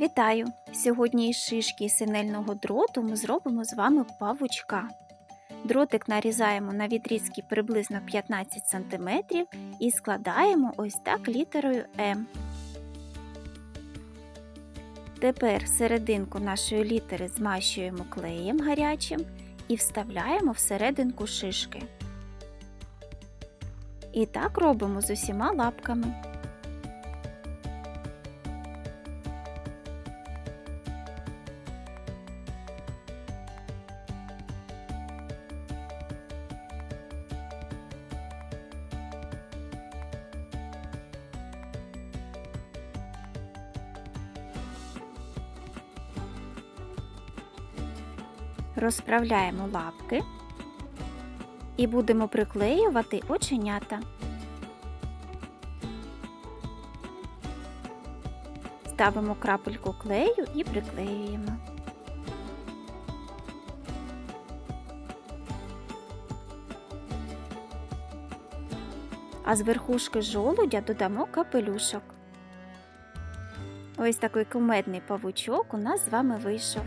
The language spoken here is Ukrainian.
Вітаю! Сьогодні із шишки синельного дроту ми зробимо з вами павучка. Дротик нарізаємо на відрізки приблизно 15 см і складаємо ось так літерою М. Тепер серединку нашої літери змащуємо клеєм гарячим і вставляємо всерединку шишки. І так робимо з усіма лапками. Розправляємо лапки і будемо приклеювати оченята. Ставимо крапельку клею і приклеюємо. А з верхушки жолудя додамо капелюшок. Ось такий кумедний павучок у нас з вами вийшов.